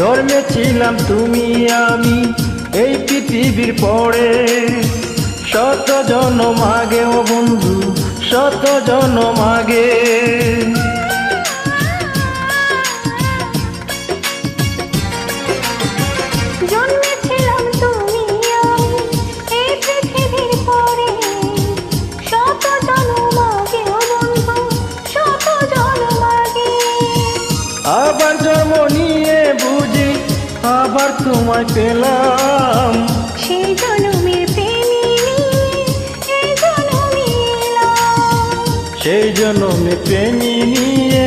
জন্মেছিলাম তুমি আমি এই পৃথিবীর পরে। শত জন্ম আগে ও বন্ধু শত জন্ম আগে। তোমায় পেলাম। সেই জন্মে সেই জনমে প্রেমী নিয়ে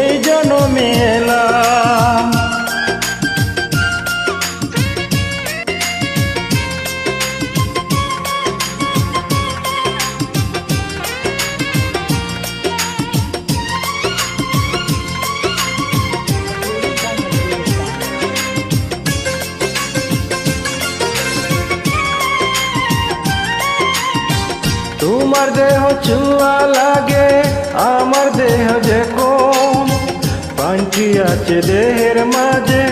এই জনমে তোমার দেহ চুয়া লাগে, আমার দেহ যে কম পাঞ্চি আছে দেহের মাঝে,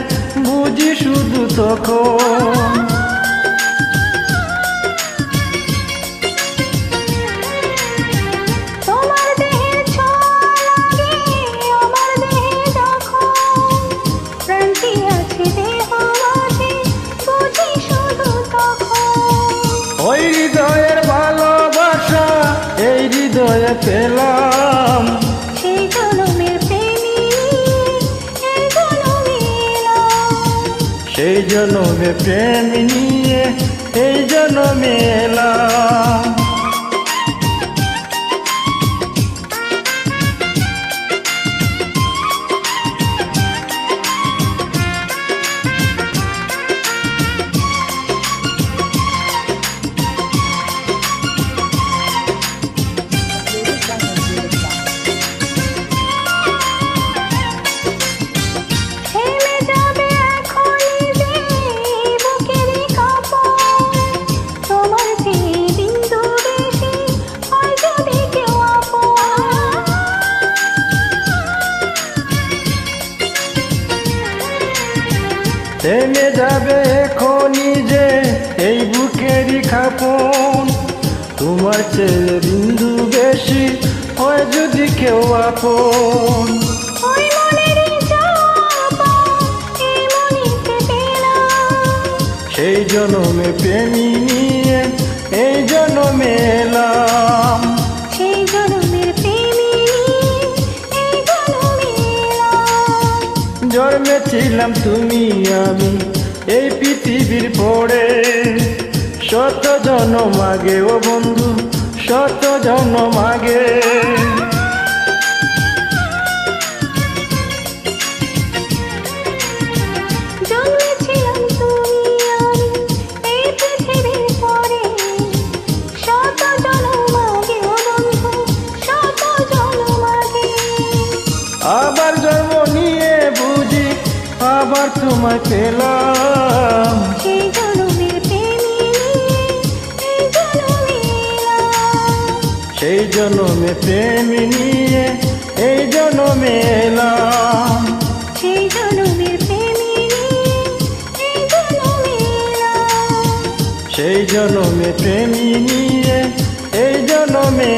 বুঝি শুধু তখন। জনমে প্রেম নিয়ে এই জনমে এলাম থেমে যাবে এখনই যে এই বুকেরই খাপন। তোমার চেয়ে বিন্দু বেশি হয় যদি কেউ আপন। সেই জনমে প্রেমী নিয়ে এই জনমে এলাম। জন্মেছিলাম তুমি আমি এই পৃথিবীর পরে। শত জনম আগে ও বন্ধু শত জনম আগে। জন্মেছিলাম আবার তোমায় পেলাম। সেই জনমে এলাম প্রেম নিয়ে এই জনমে এলাম। সেই জনমে প্রেমী নিয়ে এই জনমে